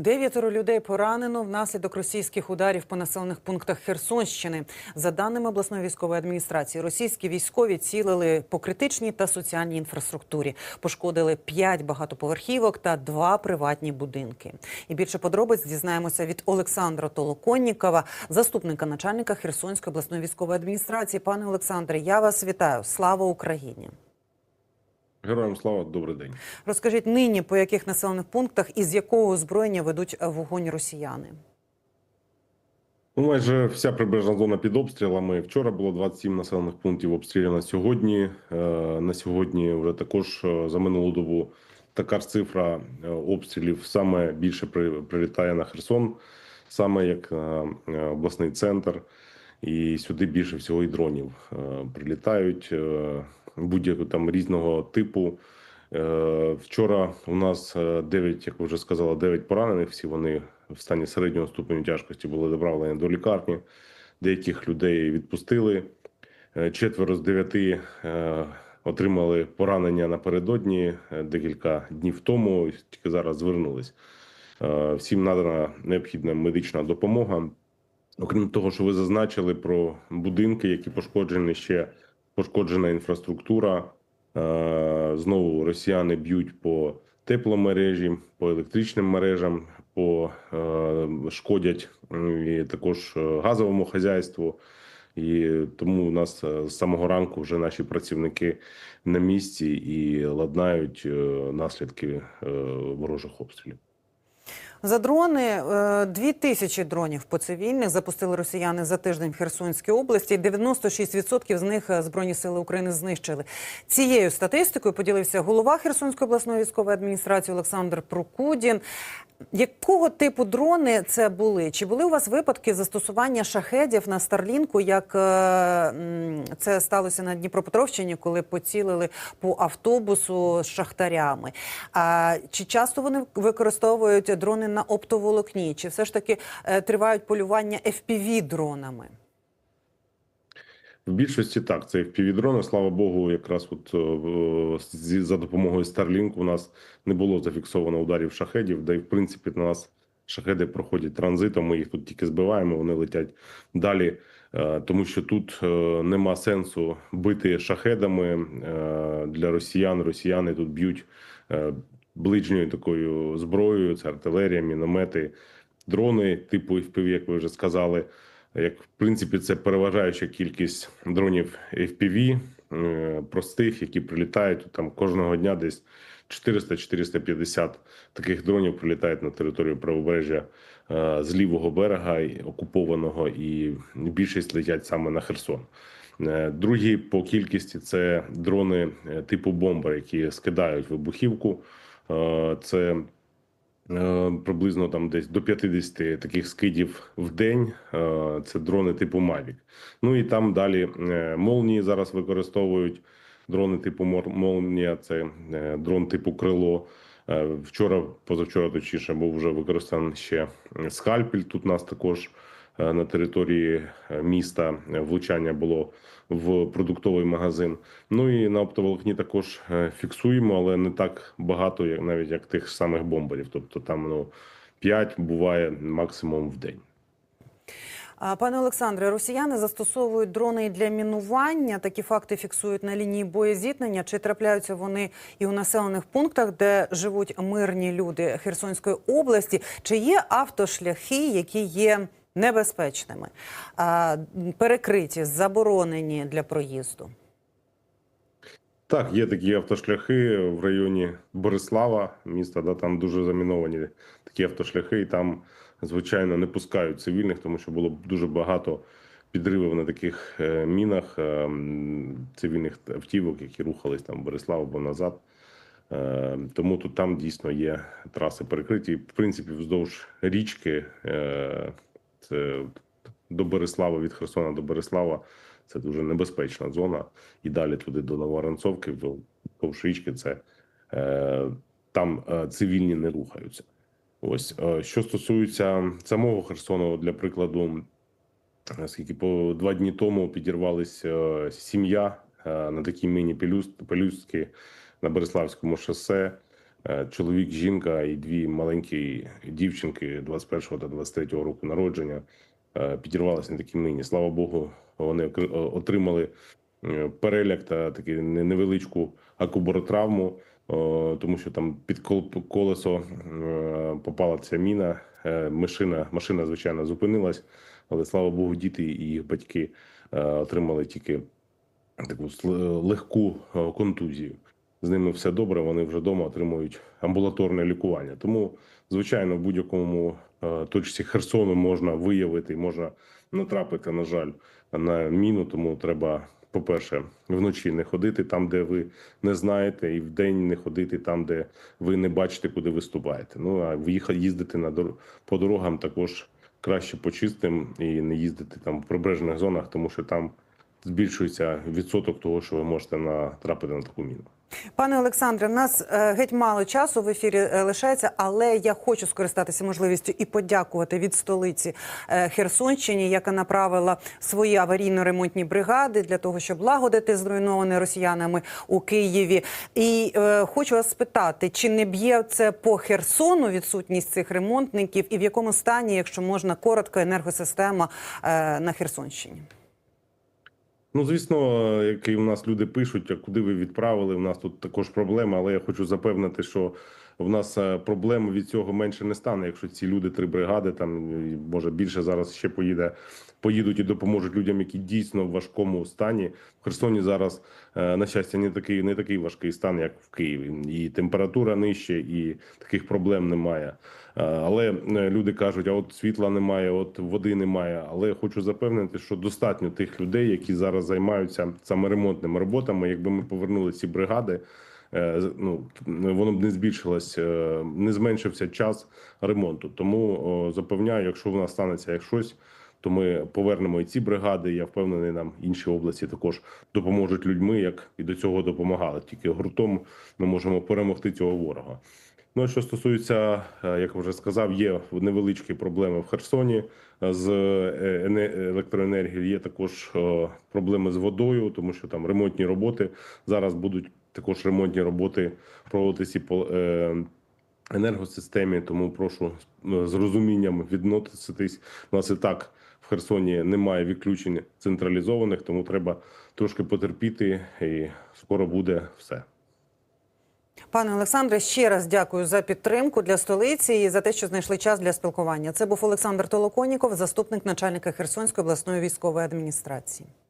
Дев'ятеро людей поранено внаслідок російських ударів по населених пунктах Херсонщини. За даними обласної військової адміністрації, російські військові цілили по критичній та соціальній інфраструктурі. Пошкодили п'ять багатоповерхівок та два приватні будинки. І більше подробиць дізнаємося від Олександра Толоконнікова, заступника начальника Херсонської обласної військової адміністрації. Пане Олександре, я вас вітаю. Слава Україні! Героям слава, добрий день. Розкажіть нині, по яких населених пунктах і з якого озброєння ведуть вогонь росіяни? Ну, майже вся прибережна зона під обстрілами. Вчора було 27 населених пунктів обстріляно. Сьогодні е, на сьогодні вже також е, за минулу добу така ж цифра е, обстрілів саме більше при- прилітає на Херсон, саме як обласний центр. І сюди більше всього і дронів прилітають е, будь-якого там різного типу. Е, Вчора у нас 9, як вже сказали, 9 поранених. Всі вони в стані середнього ступеню тяжкості були доправлені до лікарні. Деяких людей відпустили. Е, Четверо з дев'яти е, отримали поранення напередодні е, декілька днів тому. Тільки зараз звернулись. Е, Всім надана необхідна медична допомога. Окрім того, що ви зазначили про будинки, які пошкоджені, ще пошкоджена інфраструктура. Е, Знову росіяни б'ють по тепломережі, по електричним мережам, по е, шкодять і також е, газовому хазяйству. І тому у нас з самого ранку вже наші працівники на місці і ладнають наслідки ворожих обстрілів. За дрони е, дві тисячі дронів по цивільних запустили росіяни за тиждень в Херсонській області. 96% з них е, збройні сили України знищили. Цією статистикою поділився голова Херсонської обласної військової адміністрації Олександр Прокудін. Якого типу дрони це були? Чи були у вас випадки застосування шахедів на Старлінку, як е, це сталося на Дніпропетровщині, коли поцілили по автобусу з шахтарями? А чи часто вони використовують дрони на оптоволокні? Чи все ж таки е, тривають полювання fpv дронами? В більшості так, це FPV-дрони. Слава Богу, якраз от е, за допомогою Starlink у нас не було зафіксовано ударів шахедів, де в принципі на нас шахеди проходять транзитом. Ми їх тут тільки збиваємо, вони летять далі. Е, Тому що тут нема сенсу бити шахедами для росіян. Росіяни тут б'ють ближньою такою зброєю: це артилерія, міномети, дрони типу FPV, як ви вже сказали. Як в принципі, це переважаюча кількість дронів FPV, е, простих, які прилітають там кожного дня десь 400-450 таких дронів прилітають на територію правобережжя е, з лівого берега окупованого, і більшість летять саме на Херсон. Е, Другі по кількості це дрони е, типу бомбер, які скидають вибухівку. Е, Це приблизно там десь до 50 таких скидів в день. Це дрони типу Mavic. Ну і там далі молнії зараз використовують дрони типу Молнія. Це дрон типу Крило. Вчора, позавчора, точніше, був вже використаний ще скальпель. Тут нас також на території е, міста е, влучання було в продуктовий магазин. Ну і на оптоволокні також е, фіксуємо, але не так багато, як навіть як тих самих бомберів. Тобто там ну 5 буває максимум в день. Пане Олександре, росіяни застосовують дрони для мінування. Такі факти фіксують на лінії боєзіткнення. Чи трапляються вони і у населених пунктах, де живуть мирні люди Херсонської області? Чи є автошляхи, які є небезпечними, перекриті, заборонені для проїзду? Так, є такі автошляхи в районі Борислава, міста, да, там дуже заміновані такі автошляхи, і там, звичайно, не пускають цивільних, тому що було дуже багато підривів на таких е, мінах е, цивільних автівок, які рухались там в Борислав або назад. Е, Тому тут там дійсно є траси перекриті. В принципі, вздовж річки це до Борислава, від Херсона до Борислава. Це дуже небезпечна зона. І далі туди до Новоронцовки, вздовж річки, це е, там е, цивільні не рухаються. Ось е, що стосується самого Херсону, для прикладу, скільки по два дні тому підірвалася е, сім'я на такій міні пелюстки на Береславському шосе. Е, Чоловік, жінка і дві маленькі дівчинки 21 та 23 року народження е, підірвалися на такій міні. Слава Богу, вони отримали е, переляк та таку не- невеличку акубаротравму, о, тому що там під кол- колесо попала ця міна. Машина, машина, звичайно, зупинилась, але слава Богу, діти і їх батьки отримали тільки таку легку контузію. З ними все добре. Вони вже вдома отримують амбулаторне лікування. Тому, звичайно, в будь-якому е, точці Херсону можна виявити, можна натрапити, на жаль, на міну. Тому треба, по-перше, вночі не ходити там, де ви не знаєте, і вдень не ходити там, де ви не бачите, куди виступаєте. Ну а виїхати їздити на дор... по дорогам також краще почистим і не їздити там в прибережних зонах, тому що там збільшується відсоток того, що ви можете натрапити на таку міну. Пане Олександре, в нас е, геть мало часу в ефірі е, лишається, але я хочу скористатися можливістю і подякувати від столиці е, Херсонщині, яка направила свої аварійно-ремонтні бригади для того, щоб лагодити зруйноване росіянами у Києві. І е, хочу вас спитати, чи не б'є це по Херсону відсутність цих ремонтників, і в якому стані, якщо можна коротко, енергосистема е, на Херсонщині? Ну, звісно, як і у нас люди пишуть, а куди ви відправили? У нас тут також проблема, але я хочу запевнити, що в нас е, проблем від цього менше не стане, якщо ці люди, три бригади, там може більше зараз ще поїде, поїдуть і допоможуть людям, які дійсно в важкому стані. В Херсоні зараз, е, на щастя, не такий, не такий важкий стан, як в Києві. І температура нижче, і таких проблем немає. Е, Але е, люди кажуть, а от світла немає, от води немає. Але хочу запевнити, що достатньо тих людей, які зараз займаються саме ремонтними роботами. Якби ми повернули ці бригади, ну воно б не збільшилось, не зменшився час ремонту. Тому запевняю, якщо в нас станеться як щось. То ми повернемо і ці бригади. Я впевнений, нам інші області також допоможуть людьми, як і до цього допомагали. Тільки гуртом ми можемо перемогти цього ворога. Ну, що стосується, е, як вже сказав, є невеличкі проблеми в Херсоні е, з е, електроенергією. Є також проблеми з водою, тому що там ремонтні роботи зараз будуть також ремонтні роботи проводитися по енергосистемі. Тому прошу з розумінням відноситись. У нас і так Херсоні немає відключень централізованих, тому треба трошки потерпіти, і скоро буде все. Пане Олександре, ще раз дякую за підтримку для столиці і за те, що знайшли час для спілкування. Це був Олександр Толоконіков, заступник начальника Херсонської обласної військової адміністрації.